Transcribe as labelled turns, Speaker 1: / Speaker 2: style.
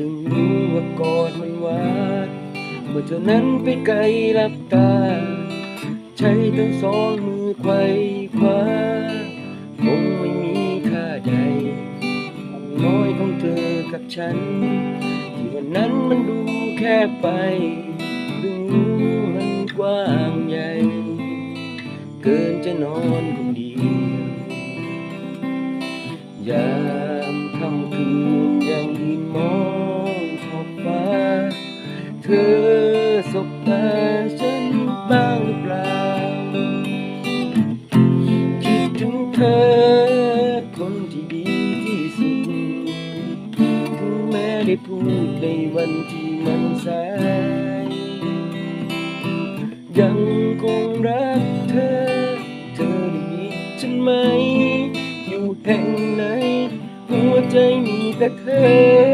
Speaker 1: พิ่งรู้ว่ากอดมันหวานเมื่อเธอนั้นไปไกลลับตา ใช้ทั้งสองมือไขว้คว้าคงไม่มีค่าใดน้อยของเธอกับฉัน ที่วันนั้นมันดูแค่ไปเพิ่งรู้มันกว้างใหญ่ เกินจะนอนคนเดียวยา ธอสบตาฉันบ้างหรือเปล่า คิดถึงเธอคนที่ดีที่สุดถึงแม้ได้พูดในวันที่มันสายยังคงรักเธอ เธอได้ยินฉันไหม อยู่แห่งไหน หัวใจมีแต่เธอ